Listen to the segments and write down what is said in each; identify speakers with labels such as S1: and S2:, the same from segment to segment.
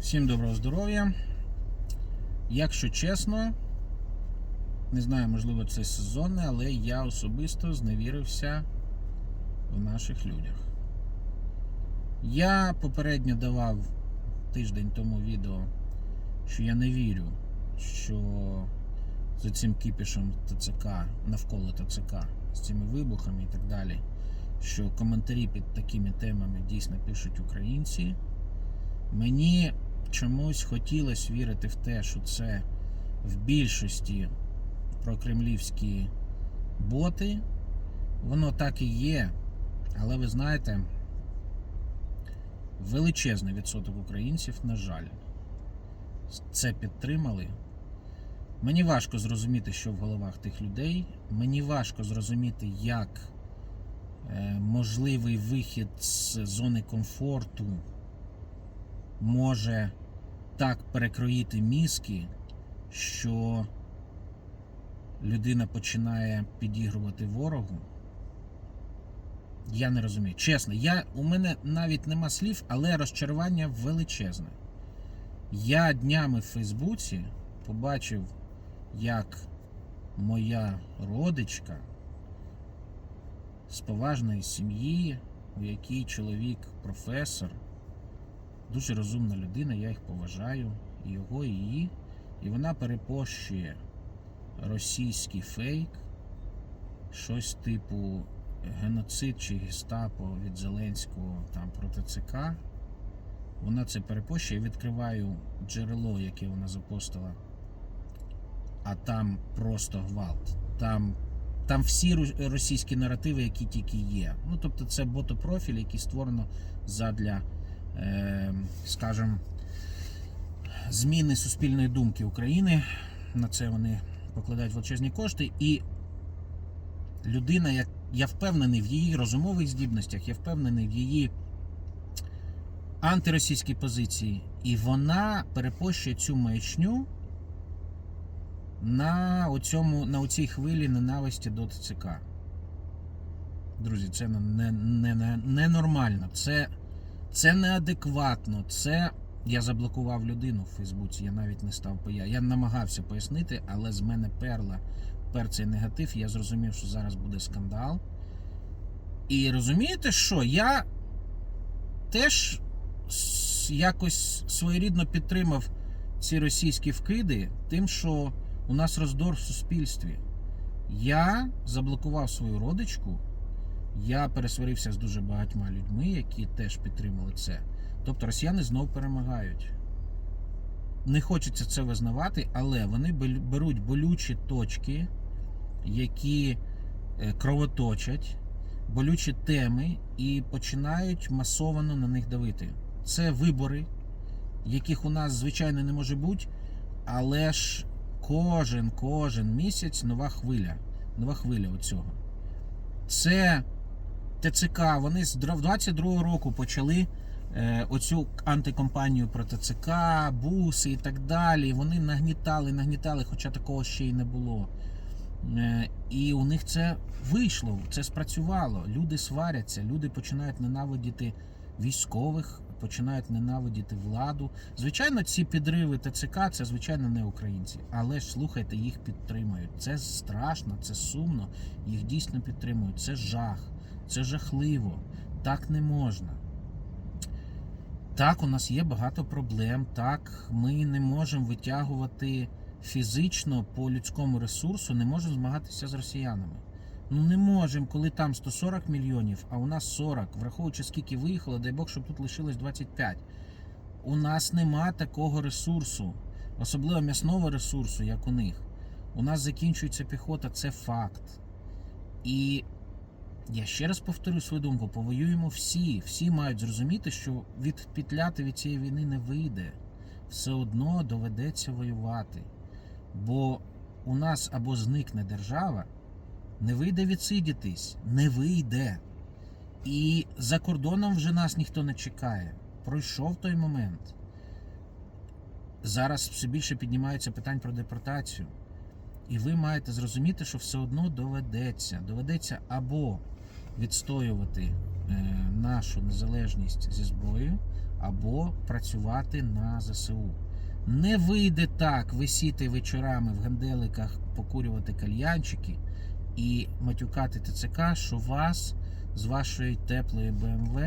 S1: Всім доброго здоров'я. Якщо чесно, не знаю, можливо, це сезонне, але я особисто зневірився в наших людях. Я попередньо давав тиждень тому відео, що я не вірю, що за цим кіпішем ТЦК, навколо ТЦК, з цими вибухами і так далі, що коментарі під такими темами дійсно пишуть українці. Мені чомусь хотілося вірити в те, що це в більшості прокремлівські боти. Воно так і є. Але ви знаєте, величезний відсоток українців, на жаль, це підтримали. Мені важко зрозуміти, що в головах тих людей. Мені важко зрозуміти, як е, можливий вихід з зони комфорту може так перекроїти мізки, що людина починає підігрувати ворогу. Я не розумію. Чесно, я, у мене навіть нема слів, але розчарування величезне. Я днями в Фейсбуці побачив, як моя родичка з поважної сім'ї, у якій чоловік професор, дуже розумна людина, я їх поважаю, його, і її. І вона перепощує російський фейк, щось типу геноцид чи гестапо від Зеленського там проти ЦК. Вона це перепощує. Я відкриваю джерело, яке вона запостила. А там просто гвалт. Там, там всі російські наративи, які тільки є. Ну, тобто, це ботопрофіль, який створено задля, скажімо, зміни суспільної думки України. На це вони покладають величезні кошти. І людина, як я впевнений в її розумових здібностях, я впевнений в її антиросійській позиції. І вона перепощує цю маячню на, оцьому, на оцій хвилі ненависті до ТЦК. Друзі, це не, не, не, не, ненормально, це, це неадекватно. Це я заблокував людину в Фейсбуці, я навіть не став поя. Я намагався пояснити, але з мене перла пер цей негатив. Я зрозумів, що зараз буде скандал. І розумієте, що я теж якось своєрідно підтримав ці російські вкиди, тим, що у нас роздор в суспільстві. Я заблокував свою родичку, я пересварився з дуже багатьма людьми, які теж підтримали це. Тобто росіяни знов перемагають. Не хочеться це визнавати, але вони беруть болючі точки, які е, кровоточать, болючі теми і починають масовано на них давити. Це вибори, яких у нас, звичайно, не може бути, але ж кожен, кожен місяць нова хвиля. Нова хвиля оцього. Це ТЦК. Вони з 22-го року почали е, оцю антикомпанію про ТЦК, буси і так далі. Вони нагнітали, нагнітали, хоча такого ще й не було. Е, І у них це вийшло, це спрацювало. Люди сваряться, люди починають ненавидіти військових, починають ненавидіти владу. Звичайно, ці підриви ТЦК це звичайно не українці, але ж слухайте, їх підтримують. Це страшно, це сумно. Їх дійсно підтримують. Це жах, це жахливо. Так не можна. Так, у нас є багато проблем. Так, ми не можемо витягувати фізично по людському ресурсу, не можемо змагатися з росіянами. Ну не можемо, коли там 140 мільйонів, а у нас 40, враховуючи скільки виїхало, дай Бог, щоб тут лишилось 25. У нас нема такого ресурсу, особливо м'ясного ресурсу, як у них. У нас закінчується піхота, це факт. І я ще раз повторю свою думку: повоюємо всі. Всі мають зрозуміти, що відпетляти від цієї війни не вийде. Все одно доведеться воювати. Бо у нас або зникне держава, не вийде відсидітись, не вийде. І за кордоном вже нас ніхто не чекає. Пройшов той момент. Зараз все більше піднімаються питань про депортацію. І ви маєте зрозуміти, що все одно доведеться. Доведеться або відстоювати е, нашу незалежність зі зброєю, або працювати на ЗСУ. Не вийде так висіти вечорами в генделиках, покурювати кальянчики і матюкати ТЦК, що вас з вашої теплої БМВ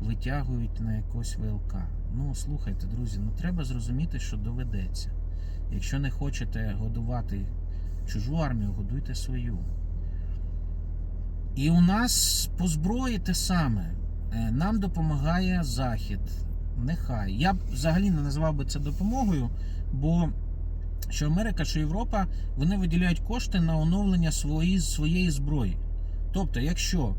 S1: витягують на якось ВЛК. Ну, слухайте, друзі, ну треба зрозуміти, що доведеться. Якщо не хочете годувати чужу армію, годуйте свою. І у нас по зброї те саме. Е, Нам допомагає Захід. Нехай. Я б взагалі не назвав би це допомогою, бо що Америка, що Європа, вони виділяють кошти на оновлення свої, своєї зброї. Тобто, якщо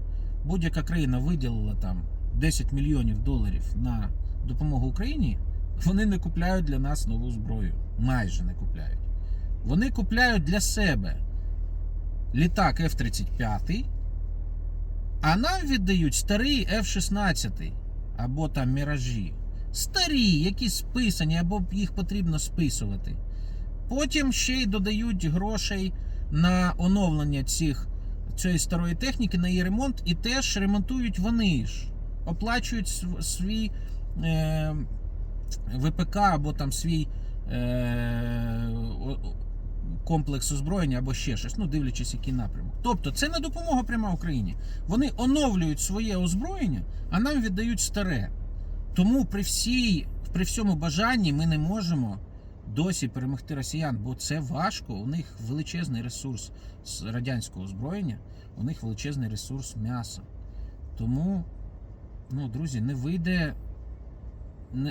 S1: будь-яка країна виділила там 10 мільйонів доларів на допомогу Україні, вони не купляють для нас нову зброю. Майже не купляють. Вони купляють для себе літак F-35, а нам віддають старий F-16 або там міражі. Старі, які списані, або їх потрібно списувати. Потім ще й додають грошей на оновлення цих, цієї старої техніки, на її ремонт, і теж ремонтують вони ж. Оплачують свій е, ВПК або там свій е, комплекс озброєння або ще щось, ну дивлячись, який напрямок. Тобто це не допомога пряма Україні. Вони оновлюють своє озброєння, а нам віддають старе. Тому при всій, при всьому бажанні ми не можемо досі перемогти росіян, бо це важко. У них величезний ресурс з радянського озброєння, у них величезний ресурс м'яса. Тому, ну, друзі, не вийде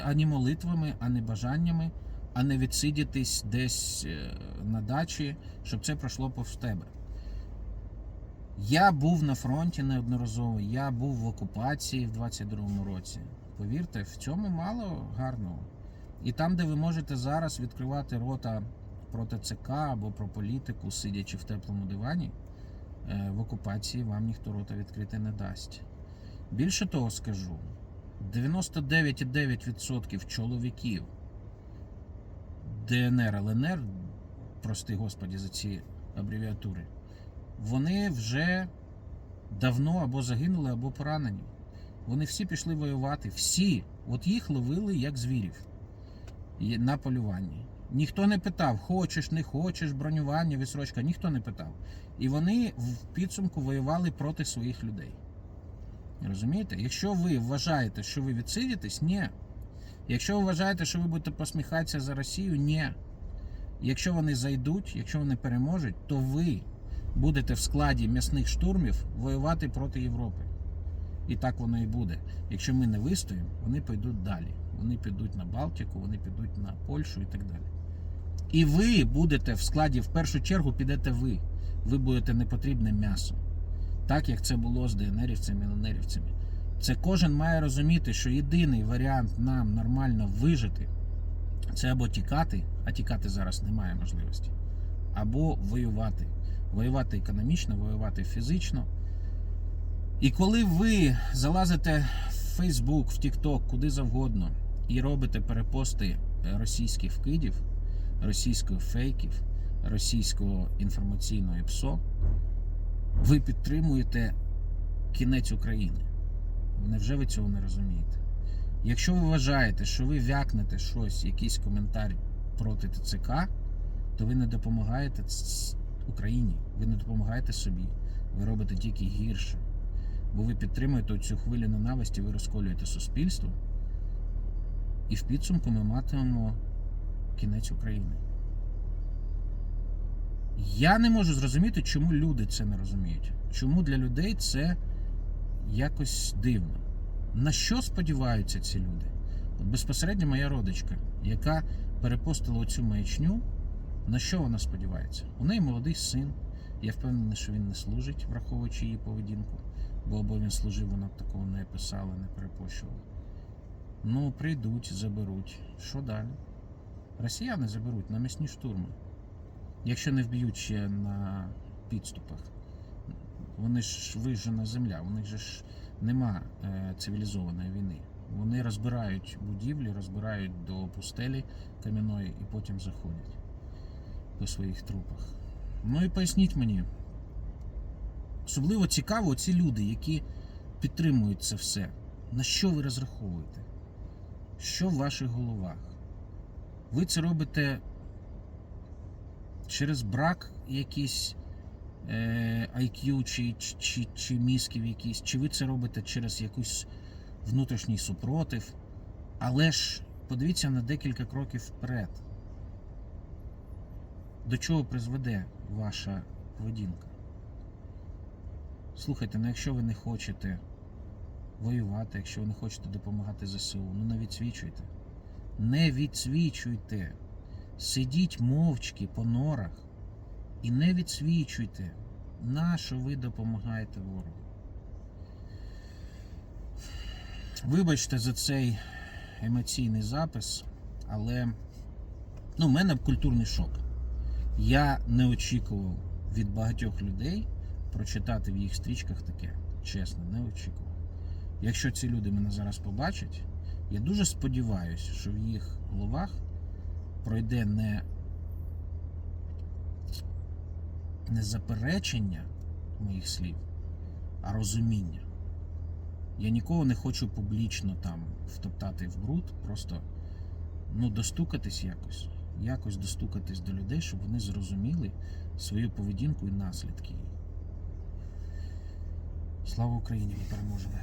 S1: ані молитвами, ані бажаннями, а не відсидітись десь е, на дачі, щоб це пройшло повз тебе. Я був на фронті неодноразово, я був в окупації в 22-му році. Повірте, в цьому мало гарного. І там, де ви можете зараз відкривати рота проти ЦК або про політику, сидячи в теплому дивані, е, в окупації вам ніхто рота відкрити не дасть. Більше того скажу: 99,9% чоловіків ДНР, ЛНР, прости господі за ці абревіатури, вони вже давно або загинули, або поранені. Вони всі пішли воювати. Всі. От їх ловили як звірів на полюванні. Ніхто не питав, хочеш, не хочеш, бронювання, відсрочка, ніхто не питав. І вони в підсумку воювали проти своїх людей. Розумієте? Якщо ви вважаєте, що ви відсидітесь, ні. Якщо ви вважаєте, що ви будете посміхатися за Росію, ні. Якщо вони зайдуть, якщо вони переможуть, то ви будете в складі м'ясних штурмів воювати проти Європи. І так воно і буде. Якщо ми не вистоїмо, вони підуть далі. Вони підуть на Балтику, вони підуть на Польщу і так далі. І ви будете в складі, в першу чергу, підете ви. Ви будете непотрібним м'ясом. Так як це було з ДНРівцями, ЛНРівцями. Це кожен має розуміти, що єдиний варіант нам нормально вижити це або тікати, а тікати зараз немає можливості, або воювати. Воювати економічно, воювати фізично. І коли ви залазите в Facebook, в TikTok, куди завгодно, і робите перепости російських вкидів, російських фейків, російського інформаційного ПСО, ви підтримуєте кінець України. Невже ви цього не розумієте? Якщо ви вважаєте, що ви вякнете щось, якийсь коментар проти ТЦК, то ви не допомагаєте Україні, ви не допомагаєте собі. Ви робите тільки гірше. Бо ви підтримуєте цю хвилю ненависті, ви розколюєте суспільство. І в підсумку ми матимемо кінець України. Я не можу зрозуміти, чому люди це не розуміють. Чому для людей це якось дивно. На що сподіваються ці люди? От безпосередньо моя родичка, яка перепостила оцю маячню, на що вона сподівається? У неї молодий син. Я впевнений, що він не служить, враховуючи її поведінку, бо або він служив, вона б такого не писала, не перепощувала. Ну, прийдуть, заберуть. Що далі? Росіяни заберуть на м'ясні штурми. Якщо не вб'ють ще на підступах. Вони ж вижжена земля, у них же ж нема е, цивілізованої війни. Вони розбирають будівлі, розбирають до пустелі кам'яної і потім заходять по своїх трупах. Ну і поясніть мені. Особливо цікаво ці люди, які підтримують це все. На що ви розраховуєте? Що в ваших головах? Ви це робите через брак якийсь IQ чи, чи, чи, чи мізків якісь, чи ви це робите через якийсь внутрішній супротив. Але ж подивіться на декілька кроків вперед. До чого призведе ваша поведінка? Слухайте, ну якщо ви не хочете воювати, якщо ви не хочете допомагати ЗСУ, ну не відсвічуйте. Не відсвічуйте. Сидіть мовчки по норах і не відсвічуйте, на що ви допомагаєте ворогу. Вибачте за цей емоційний запис, але ну, в мене культурний шок. Я не очікував від багатьох людей прочитати в їх стрічках таке. Чесно, не очікував. Якщо ці люди мене зараз побачать, я дуже сподіваюся, що в їх головах пройде не, не заперечення моїх слів, а розуміння. Я нікого не хочу публічно там втоптати в бруд, просто ну, достукатись якось, якось достукатись до людей, щоб вони зрозуміли свою поведінку і наслідки її. Слава Україні! Ми переможемо!